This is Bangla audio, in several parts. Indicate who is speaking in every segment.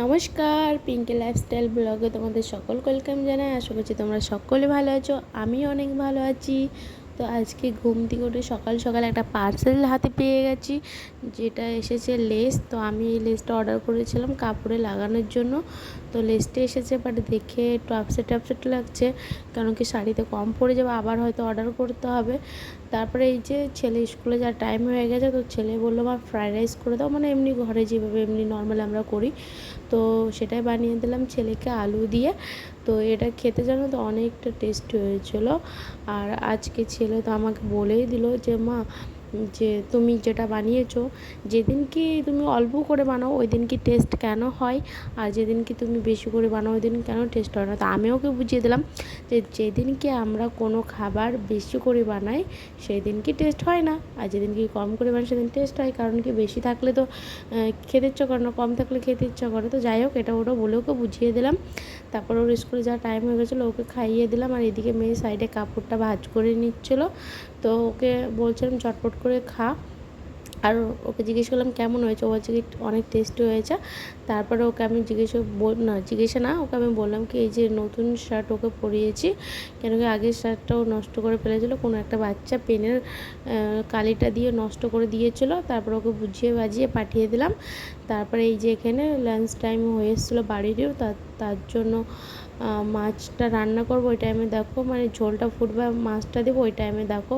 Speaker 1: নমস্কার পিঙ্কি লাইফস্টাইল ব্লগে তোমাদের সকল ওয়েলকাম জানাই। আশা করছি তোমরা সকলে ভালো আছো আমি অনেক ভালো আছি। তো আজকে ঘুম থেকে উঠে সকাল সকাল একটা পার্সেল হাতে পেয়ে গেছি, যেটা এসেছে লেস তো আমি এই লেসটা অর্ডার করেছিলাম কাপড়ে লাগানোর জন্য। তো লেসটা এসেছে বাট দেখে একটু আপসেট আপসেট লাগছে কারণ কি শাড়িতে কম পড়ে যাবে, আবার হয়তো অর্ডার করতে হবে। তারপরে এই যে ছেলে স্কুলে যা টাইম হয়ে গেছে, তো ছেলে বলল, মা ফ্রায়েড রাইস করে দাও। মানে এমনি ঘরে যেভাবে এমনি নর্মাল আমরা করি। তো সেটাই বানিয়ে দিলাম ছেলেকে আলু দিয়ে। তো এটা খেতে জানো তো অনেকটা টেস্ট হয়েছিল। আর আজকে ছেলে তো আমাকে বলেই দিল যে, মা যে তুমি যেটা বানিয়েছো, যেদিন কি তুমি অল্প করে বানাও ওই দিন কি টেস্ট কেন হয়? আর যেদিন কি তুমি বেশি করে বানাও ওই দিন কেন টেস্ট হয় না? তো আমি ওকে বুঝিয়ে দিলাম যে যেদিন কি আমরা কোনো খাবার বেশি করে বানাই সেই দিন কি টেস্ট হয় না। আর যেদিন কি কম করে বানাই, সেদিন টেস্ট হয়। কারণ কি বেশি থাকলে তো খেতে ইচ্ছা করে না, কম থাকলে খেতে ইচ্ছা করে। তো যাই হোক, এটা ওটা বলে ওকে বুঝিয়ে দিলাম। তারপর ওর স্কুলে যাওয়ার টাইম হয়ে গেছিল, ওকে খাইয়ে দিলাম। আর এদিকে মেয়ে সাইডে কাপড়টা ভাজ করে নিচ্ছিলো। তো ওকে বলছিলাম, চটপট করে খা। আর ওকে জিজ্ঞেস করলাম, কেমন হয়েছে? ও বলছে কি অনেক টেস্টি হয়েছে। তারপরে ওকে আমি জিজ্ঞেস না, জিজ্ঞেসে না, ওকে আমি বললাম কি, এই যে নতুন শার্ট ওকে পরিয়েছি। কেন কি আগের শার্টটাও নষ্ট করে ফেলেছিলো, কোনো একটা বাচ্চা পেনের কালিটা দিয়ে নষ্ট করে দিয়েছিল। তারপর ওকে বুঝিয়ে বাজিয়ে পাঠিয়ে দিলাম। তারপরে এই যে এখানে লাঞ্চ টাইম হয়ে এসেছিল বাড়িরও তার জন্য মাছটা রান্না করব, ওই টাইমে দেখো মানে ঝোলটা ফুটবে, মাছটা দেবো, ওই টাইমে দেখো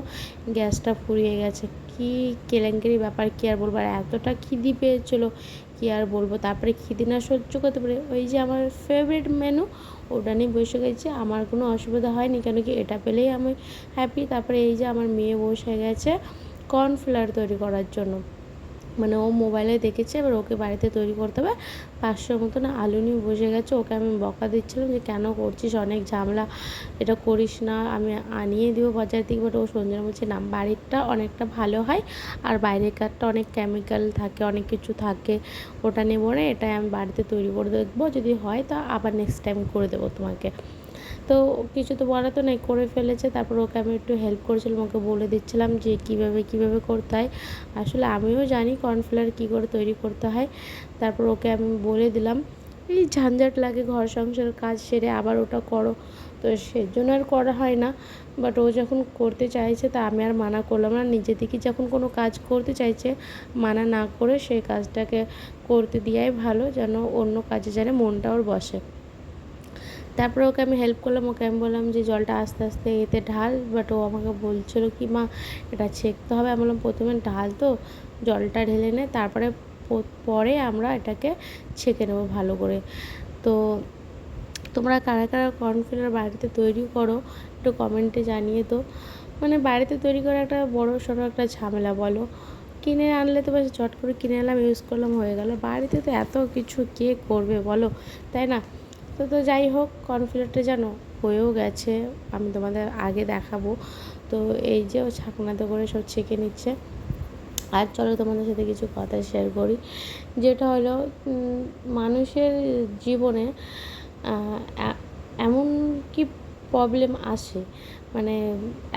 Speaker 1: গ্যাসটা ফুরিয়ে গেছে। কি কেলেঙ্কারি ব্যাপার, কী আর বলব? আর এতটা খিদি পেয়েছিলো, কী আর বলব? তারপরে খিদি না সহ্য করতে পারে, ওই যে আমার ফেভারিট মেনু ওটা নিয়ে বসে গেছি, আমার কোনো অসুবিধা হয়নি, কেন কি এটা পেলেই আমি হ্যাপি তারপরে এই যে আমার মেয়ে বসে গেছে কর্নফ্লাওয়ার তৈরি করার জন্য। মানে ও মোবাইলে দেখেছে, এবার ওকে বাড়িতে তৈরি করতে হবে। পাঁচশোর মতন আলু নিয়ে বসে গেছে, ওকে আমি বকা দিচ্ছিলাম যে, কেন করছিস? অনেক ঝামেলা, এটা করিস না, আমি আনিয়ে দিব বাজার থেকে বাট ও সঞ্জনা বলছে, না, বাড়িরটা অনেকটা ভালো হয়, আর বাইরের কারটা অনেক কেমিক্যাল থাকে, অনেক কিছু থাকে, ওটা নেব না, এটাই আমি বাড়িতে তৈরি করে দেখব। যদি হয় তো আবার নেক্সট টাইম করে দেবো তোমাকে। তো কিছু তো বলা তো নেই, করে ফেলেছে। তারপর ওকে আমি একটু হেল্প করেছিলাম, ওকে বলে দিচ্ছিলাম যে কীভাবে কীভাবে করতে হয়। আসলে আমিও জানি কর্নফ্লাওয়ার কী করে তৈরি করতে হয়। তারপর ওকে আমি বলে দিলাম, এই ঝঞ্ঝাট লাগে, ঘর সংসারের কাজ সেরে আবার ওটা করো। তো সেজন্য আর করা হয় না। বাট ও যখন করতে চাইছে, তা আমি আর মানা করলাম না। নিজে থেকে যখন কোনো কাজ করতে চাইছে, মানা না করে সেই কাজটাকে করতে দেওয়াই ভালো, যেন অন্য কাজে যেন মনটা ওর বসে। তারপরে ওকে আমি হেল্প করলাম, ওকে আমি বললাম যে জলটা আস্তে আস্তে এতে ঢাল বাট ও আমাকে বলছিলো কি, মা, এটা ছেঁকতে হবে। আমি বললাম, প্রথমে ঢাল তো, জলটা ঢেলে নে, তারপরে পরে আমরা এটাকে ছেঁকে নেব ভালো করে। তো তোমরা কারা কারা কর্নফ্লাওয়ার বাড়িতে তৈরি করো, একটু কমেন্টে জানিয়ে তো মানে বাড়িতে তৈরি করা একটা বড়ো সড়ো একটা ঝামেলা, বলো। কিনে আনলে তো বেশ চট করে কিনে আনলাম ইউজ করলাম, হয়ে গেল। বাড়িতে তো এত কিছু কে করবে, বলো? তাই না? তো তো যাই হোক কর্নফ্লাওয়ারটা জানো হয়েও গেছে, আমি তোমাদের আগে দেখাবো। তো এই যে ও ছাকনাতে করে সব ছেঁকে নিচ্ছে। আর চলো তোমাদের সাথে কিছু কথা শেয়ার করি, যেটা হলো মানুষের জীবনে এমন কি প্রবলেম আসে? মানে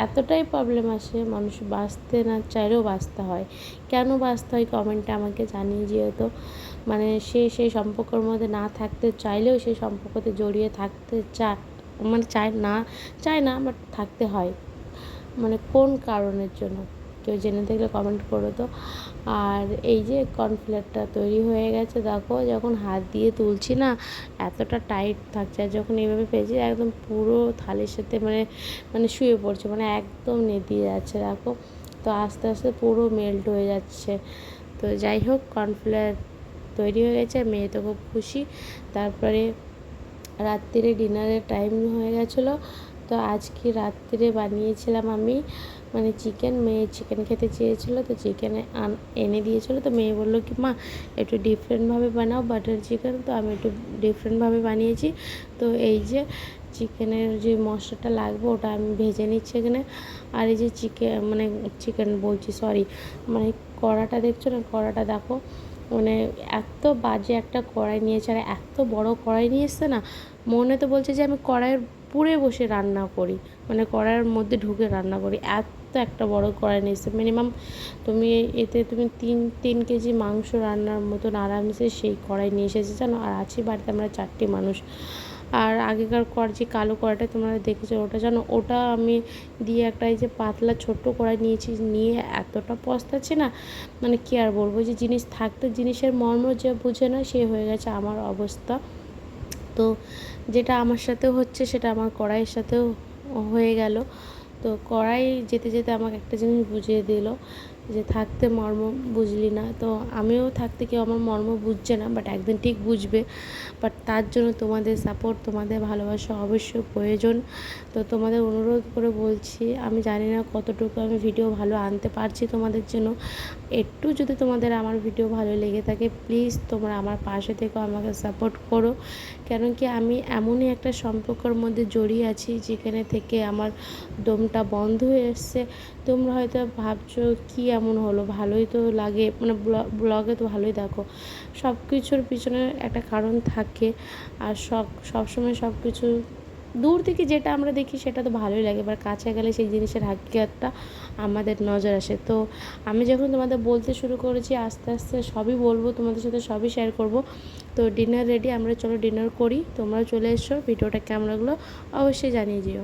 Speaker 1: এতটাই প্রবলেম আসে, মানুষ বাঁচতে না চাইলেও বাঁচতে হয়। কেন বাঁচতে হয়? কমেন্টে আমাকে জানিয়ে যেহেতু মানে সে সেই সম্পর্কের মধ্যে না থাকতে চাইলেও সেই সম্পর্কতে জড়িয়ে থাকতে চায় মানে চায় না চায় না বাট থাকতে হয়। মানে কোন কারণের জন্য? কেউ জেনে থাকলে কমেন্ট করো তো। আর এই যে কর্নফ্লাওয়ারটা তৈরি হয়ে গেছে, দেখো, যখন হাত দিয়ে তুলছি না, এতটা টাইট থাকছে, আর যখন এইভাবে পেয়েছি, একদম পুরো থালের সাথে মানে মানে শুয়ে পড়ছে মানে একদম নেতিয়ে যাচ্ছে, দেখো। তো আস্তে আস্তে পুরো মেল্ট হয়ে যাচ্ছে। তো যাই হোক কর্নফ্লাওয়ার তৈরি হয়ে গেছে মেয়ে তো খুব খুশি। তারপরে রাত্রিরে ডিনারের টাইম হয়ে গেছিল। তো আজকে রাত্রে বানিয়েছিলাম আমি মানে চিকেন, মেয়ে চিকেন খেতে চেয়েছিলো, তো চিকেন এনে দিয়েছিলো। তো মেয়ে বলল কি, মা, একটু ডিফারেন্টভাবে বানাও বাটার চিকেন তো আমি একটু ডিফারেন্টভাবে বানিয়েছি। তো এই যে চিকেনের যে মশলাটা লাগবে, ওটা আমি ভেজে নিচ্ছি এখানে। আর এই যে চিকেন মানে চিকেন বলছি সরি মানে কড়াটা দেখছ না, কড়াটা দেখো। মানে এত বাজে একটা কড়াই নিয়েছে আর এত বড় কড়াই নিয়ে এসছে না, মনে তো বলছে যে আমি কড়াইয়ের পুড়ে বসে রান্না করি মানে কড়াইয়ের মধ্যে ঢুকে রান্না করি, এত একটা বড় কড়াই নিয়ে এসেছে মিনিমাম তুমি এতে তুমি তিন তিন কেজি মাংস রান্নার মতন আরামসে সেই কড়াই নিয়ে এসেছে জানো, আর আছি বাড়িতে আমরা চারটি মানুষ। আর আগেকার কর, যে কালো কড়াটা তোমরা দেখেছ, ওটা জানো ওটা আমি দিয়ে একটা এই যে পাতলা ছোট্ট কড়াই নিয়েছি, নিয়ে এতটা পস্তাচ্ছি না মানে কী আর বলব, যে জিনিস থাকতে, জিনিসের মর্ম যে বুঝে না, সে হয়ে গেছে আমার অবস্থা। তো যেটা আমার সাথে হচ্ছে, সেটা আমার কড়াইয়ের সাথেও হয়ে গেল। তো কড়াই যেতে যেতে আমাকে একটা জিনিস বুঝিয়ে দিল যে থাকতে মর্ম বুঝলি না। তো আমিও থাকতে কেউ আমার মর্ম বুঝছে না বাট একদিন ঠিক বুঝবে। বাট তার জন্য তোমাদের সাপোর্ট তোমাদের ভালোবাসা অবশ্যই প্রয়োজন। তো তোমাদের অনুরোধ করে বলছি, আমি জানি না কতটুকু আমি ভিডিও ভালো আনতে পারছি তোমাদের জন্য। একটু যদি তোমাদের আমার ভিডিও ভালো লেগে থাকে প্লিজ তোমরা আমার পাশে থেকে আমাকে সাপোর্ট করো। কেন কি আমি এমনই একটা সম্পর্কের মধ্যে জড়িয়ে আছি, যেখানে থেকে আমার দমটা বন্ধ হয়ে এসছে। তোমরা হয়তো ভাবছ, কি এমন হলো? ভালোই তো লাগে মানে ব্লগে তো ভালোই দেখো। সব কিছুর পিছনে একটা কারণ থাকে, আর সব, সবসময় সব কিছু দূর থেকে যেটা আমরা দেখি সেটা তো ভালোই লাগে এবার কাছে গেলে সেই জিনিসের হাকিকতটা আমাদের নজর আসে। তো আমি যখন তোমাদের বলতে শুরু করেছি, আস্তে আস্তে সবই বলব, তোমাদের সাথে সবই শেয়ার করব। তো ডিনার রেডি আমরা চলো ডিনার করি, তোমরাও চলে এসো, ভিডিওটা কেমন লাগল অবশ্যই জানিয়ে দিও।